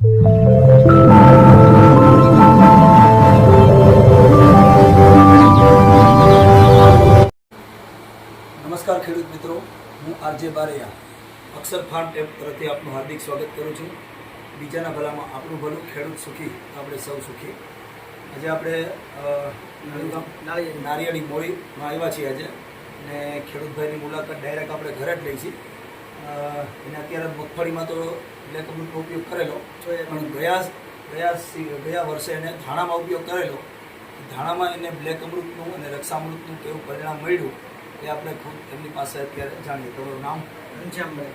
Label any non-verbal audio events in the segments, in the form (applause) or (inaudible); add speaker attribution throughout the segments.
Speaker 1: નમસ્કાર ખેડૂત મિત્રો, હું RJ Baraiya, Akshar farm app તરફથી આપનું હાર્દિક સ્વાગત કરું છું. બીજાના ભલામાં આપણું ભલું ખેડૂત સુખી, આપણે સૌ સુખી. આજે આપણે નારિયેળી મોડીમાં આવ્યા છીએ આજે. અને ખેડૂતભાઈની મુલાકાત ડાયરેક્ટ આપણે ઘરે જ લઈ છીએ એને અત્યારે મગફળીમાં તો બ્લેક અમૃતનો ઉપયોગ કરેલો. પણ ગયા ગયા ગયા વર્ષે એને ધાણામાં ઉપયોગ કરેલો. ધાણામાં એને બ્લેક અમૃતનું અને રક્ષામૃતનું કેવું પરિણામ મળ્યું એ આપણે ખુદ એમની પાસે અત્યારે જાણીએ. તમારું નામ?
Speaker 2: ઘનશ્યામભાઈ.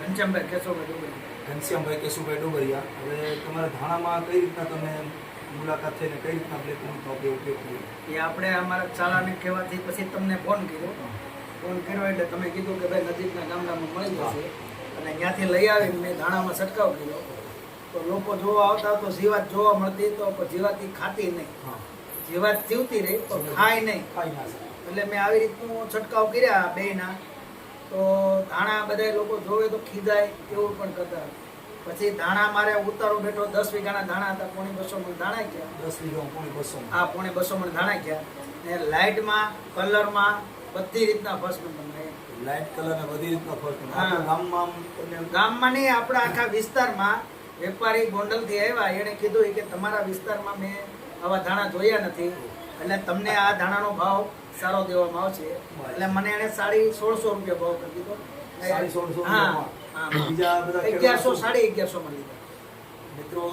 Speaker 2: ઘનશ્યામભાઈ કેશુભાઈ ડુંગરી
Speaker 1: ઘનશ્યામભાઈ કેશુભાઈ ડોબરિયા. હવે તમારા ધાણામાં કઈ રીતના તમે મુલાકાત થઈને કઈ રીતના બ્લેક અમૃતનો આપણે ઉપયોગ કર્યો?
Speaker 2: એ આપણે અમારા ચાલાને કહેવાથી પછી તમને ફોન કર્યો. ફોન કર્યો એટલે તમે કીધું કે ભાઈ નજીકના ગામડામાં મળી જશે. અને ત્યાંથી લઈ આવીને મેં ધાણામાં છંટકાવ કર્યો. તો લોકો જોવા આવતા તો જીવાત જોવા મળતી તો પણ જીવાત ખાતી નહીં. જીવાત જીવતી રહી તો ખાય નહીં. એટલે મેં આવી રીતનું છંટકાવ કર્યા બેના તો ધાણા બધા લોકો જોવે તો ખીજાય એવું પણ કરતા પછી ધાણા મારે ઉતારો બેઠો દસ વીઘાના ધાણા હતા પોણે બસો મણ ધાણા ગયા.
Speaker 1: દસ વીઘા પોણે બસો.
Speaker 2: આ પોણે બસો મણ ધાણા ગયા. ને લાઇટમાં કલરમાં બધી રીતના ફર્સ્ટ નંબર
Speaker 1: લાઇટ કલર ને બધી રીતના
Speaker 2: ફર્સ્ટ
Speaker 1: નંબર ગામમાં
Speaker 2: ગામમાં નહીં આપણા આખા વિસ્તારમાં વેપારી ગોંડલથી આવ્યા. એણે કીધું કે તમારા વિસ્તારમાં મેં આવા ધાણા જોયા નથી. એટલે તમને આ ધાણાનો ભાવ સારો દેવામાં આવશે. એટલે મને એને સાડી સોળસો રૂપિયા ભાવ કરી દીધો.
Speaker 1: સાડી સોળસો
Speaker 2: હા
Speaker 1: બીજા
Speaker 2: અગિયારસો સાડી અગિયારસો માં લીધા.
Speaker 1: મિત્રો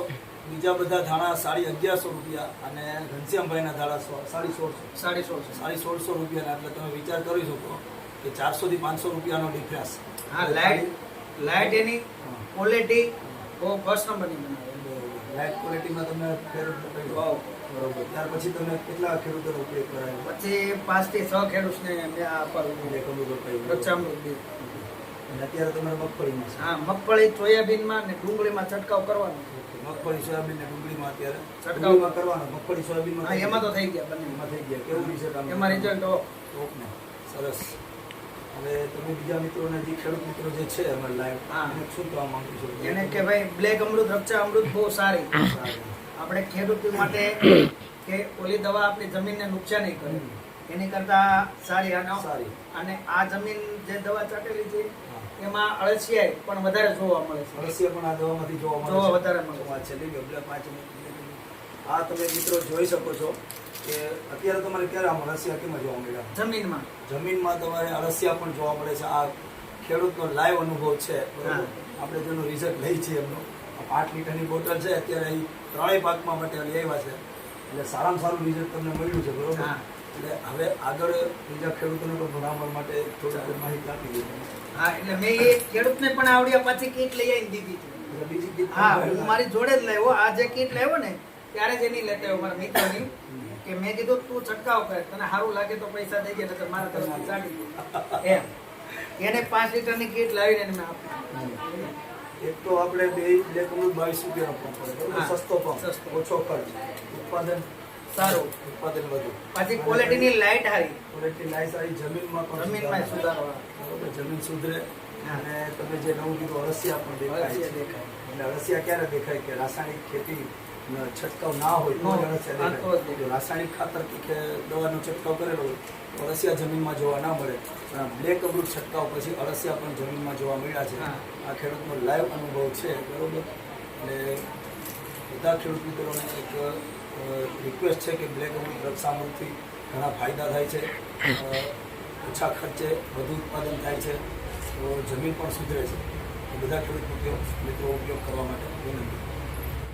Speaker 1: બીજા બધા ધાણા સાડી અગિયારસો રૂપિયા અને ઘનશ્યામભાઈના ધાણા સાડી સોળસો.
Speaker 2: સાડી સોળસો.
Speaker 1: સાડી સોળસો રૂપિયાના એટલે તમે વિચાર કરી શકો કે ચારસો થી પાંચસો રૂપિયાનો ડિફરન્સ
Speaker 2: હા લાઇટ લાઇટ એની ક્વોલિટી બહુ ફર્સ્ટ નંબરની બનાવે.
Speaker 1: લાઇટ ક્વોલિટીમાં તમે ફેર. બરોબર. ત્યાર પછી તમે કેટલા ખેડૂતોનો ઉપયોગ કરાયો?
Speaker 2: પછી પાંચથી છ ખેડૂતને મેં આ પર
Speaker 1: અને અત્યારે તમારે મગફળીમાં
Speaker 2: હા મગફળી સોયાબીનમાં ને ડુંગળીમાં છંટકાવ કરવાનો.
Speaker 1: મગફળી સોયાબીન ને ડુંગળીમાં અત્યારે.
Speaker 2: છંટકાવ.
Speaker 1: ડુંગળીમાં કરવાનો મગફળી સોયાબીનમાં
Speaker 2: હા એમાં તો થઈ ગયા બંને.
Speaker 1: એમાં થઈ ગયા. કેવું રિઝલ્ટ આમ
Speaker 2: એમાં રિઝલ્ટ
Speaker 1: ઓકે. સરસ. હવે તમે બીજા મિત્રોને જે ખેડૂત મિત્રો જે છે અમારી લાઈવ. એને શું કહેવા માંગુ છું?
Speaker 2: એને કે ભાઈ બ્લેક અમૃત રક્ષા અમૃત બહુ સારી.
Speaker 1: સારું.
Speaker 2: આપણે ખેડૂત માટે (coughs) કે ઓલી દવા આપણી જમીનને નુકસાન નહીં કરે. એની કરતા સારી અને
Speaker 1: સારી.
Speaker 2: અને આ જમીન જે દવા ચાટેલી છે એમાં અળસિયાઈ પણ વધારે જોવા મળે છે.
Speaker 1: અળસિયા પણ આ દવામાંથી જોવા મળે
Speaker 2: જોવા વધારે મળે છે.
Speaker 1: વાત છે લઈ પાંચ. આ તમે મિત્રો જોઈ શકો છો કે અત્યારે તમારે ક્યારે આમ અળસિયા કેમ જોવા મળ્યા?
Speaker 2: જમીનમાં.
Speaker 1: જમીનમાં તમારે અળસિયા પણ જોવા મળે છે. આ ખેડૂતનો લાઈવ અનુભવ છે આપણે જેનું રિઝલ્ટ લઈ છીએ એમનું. આ પાંચ લીટરની બોટલ છે અત્યારે અહીં ત્રણેય પાકમાં માટે લઈ આવ્યા છે. એટલે સારામાં સારું રિઝલ્ટ તમને મળ્યું છે બરોબર?
Speaker 2: હા.
Speaker 1: એટલે હવે આગળ બીજા ખેડૂતોને પણ ભણાવવા માટે થોડી માહિતી આપી દીધી
Speaker 2: હા એટલે મેં એ ખેડૂતને પણ આવડ્યા પાછી કીટ લઈ આવીને દીધી
Speaker 1: બીજી
Speaker 2: હા હું મારી જોડે જ લાવ્યો. આ જે કીટ લાવ્યો ને ત્યારે જ એની લેતા આવ્યો મારા મિત્રની કે મેં કીધું તું છંટકાવ કર. તને સારું લાગે તો પૈસા દઈ ગયા તો મારા તરફથી ચાલી. એમ. એને પાંચ લીટરની કીટ લાવીને મેં આપી.
Speaker 1: એક તો આપણે બે બે કરોડ બાવીસ રૂપિયા આપવા પડે. સસ્તો પંપ
Speaker 2: સસ્તો.
Speaker 1: ઓછો ખર્ચ. ઉત્પાદન
Speaker 2: સારું.
Speaker 1: ઉત્પાદન વધુ.
Speaker 2: પાછી ક્વોલિટીની લાઇટ સારી
Speaker 1: ક્વોલિટી નાઇસ આવી જમીનમાં
Speaker 2: જમીનમાં
Speaker 1: સુધારો. બરોબર જમીન સુધરે અને તમે જે નવું કીધું અળસિયા પણ દેખાય
Speaker 2: દેખાય.
Speaker 1: એટલે અળસિયા ક્યારે દેખાય કે રાસાયણિક ખેતી છંટકાવ ના હોય રાસાયણિક ખાતર કે કે દવાનો છંટકાવ કરેલો હોય તો અળસિયા જમીનમાં જોવા ના મળે. બ્લેક અમૃત છંટકાવ પછી અળસિયા પણ જમીનમાં જોવા મળ્યા છે. આ ખેડૂતનો લાઈવ અનુભવ છે. બરોબર? એટલે બધા ખેડૂત મિત્રોને એક રિક્વેસ્ટ છે કે બ્લેક અમૃત રક્ષામૃતથી ઘણા ફાયદા થાય છે. ઓછા ખર્ચે વધુ ઉત્પાદન થાય છે. જમીન પણ સુધરે છે. બધા ખેડૂત મિત્રો મિત્રો ઉપયોગ કરવા માટે વિનંતી.